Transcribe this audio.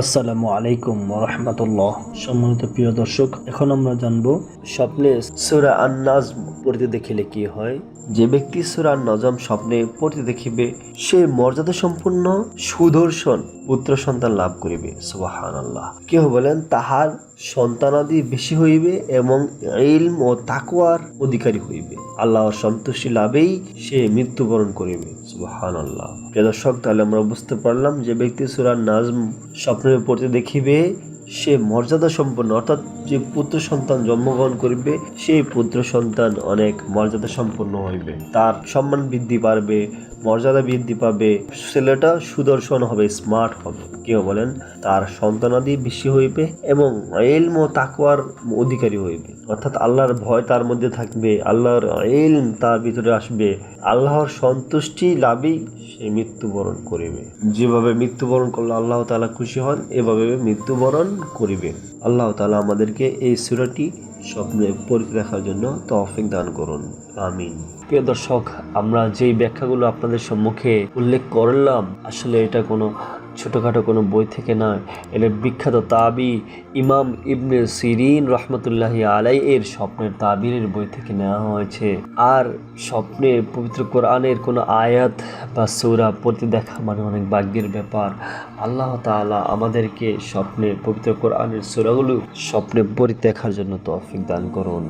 আসসালামু আলাইকুম রহমতুল্লাহ। সম্মানিত প্রিয় দর্শক, এখন আমরা জানব স্বপ্নে সুরা আন নাজম পড়তে দেখিলে কি হয়? যে ব্যক্তি সুরা আন নজম স্বপ্নে পড়তে দেখিবে, সে মর্যাদা সম্পন্ন সুদর্শন পুত্র সন্তান লাভ করিবে। সুবাহান আল্লাহ কেউ বলেন, তাহার সন্তানাদি বেশি হইবে এবং ইলম ও তাকুয়ার অধিকারী হইবে। আল্লাহর সন্তুষ্টি লাভেই সে মৃত্যুবরণ করিবে। সুবাহান আল্লাহ প্রিয় দর্শক, তাহলে আমরা বুঝতে পারলাম যে ব্যক্তি সুরার নাজম স্বপ্নে পড়তে দেখিবে সে মর্যাদা সম্পন্ন, অর্থাৎ যে পুত্র সন্তান জন্মগ্রহণ করিবে, সেই পুত্র সন্তান অনেক মর্যাদা সম্পন্ন হইবে। তার সম্মান বৃদ্ধি পারবে, মর্যাদা বৃদ্ধি পাবে, ছেলেটা সুদর্শন হবে স্মার্ট হবে। কেউ বলেন, তার সন্তানাদি বেশি হইবে এবং এলম ও তাকুয়ার অধিকারী হইবে। অর্থাৎ আল্লাহর ভয় তার মধ্যে থাকবে, আল্লাহর এলম তার ভিতরে আসবে, আল্লাহর সন্তুষ্টি লাভেই সে মৃত্যুবরণ করিবে। যেভাবে মৃত্যুবরণ করলে আল্লাহ তাআলা খুশি হন, এভাবে মৃত্যুবরণ করিবে। আল্লাহ তালা আমাদেরকে এই সুরাটি স্বপ্নে পরিক রাখার জন্য তফিক দান করুন। আমিন। প্রিয় দর্শক, আমরা যেই ব্যাখ্যাগুলো আপনাদের সম্মুখে উল্লেখ করলাম, আসলে এটা কোনো ছোটোখাটো কোনো বই থেকে নয়। এটা বিখ্যাত তাবি ইমাম ইবনে সিরিন রহমতুল্লাহি আলাই এর স্বপ্নের তাবিরের বই থেকে নেওয়া হয়েছে। আর স্বপ্নে পবিত্র কোরআনের কোনো আয়াত বা সৌরা পড়তে দেখা মানে অনেক ভাগ্যের ব্যাপার। আল্লাহ তাআলা আমাদেরকে স্বপ্নে পবিত্র কোরআনের সৌরাগুলো স্বপ্নে পড়তে দেখার জন্য তৌফিক দান করুন।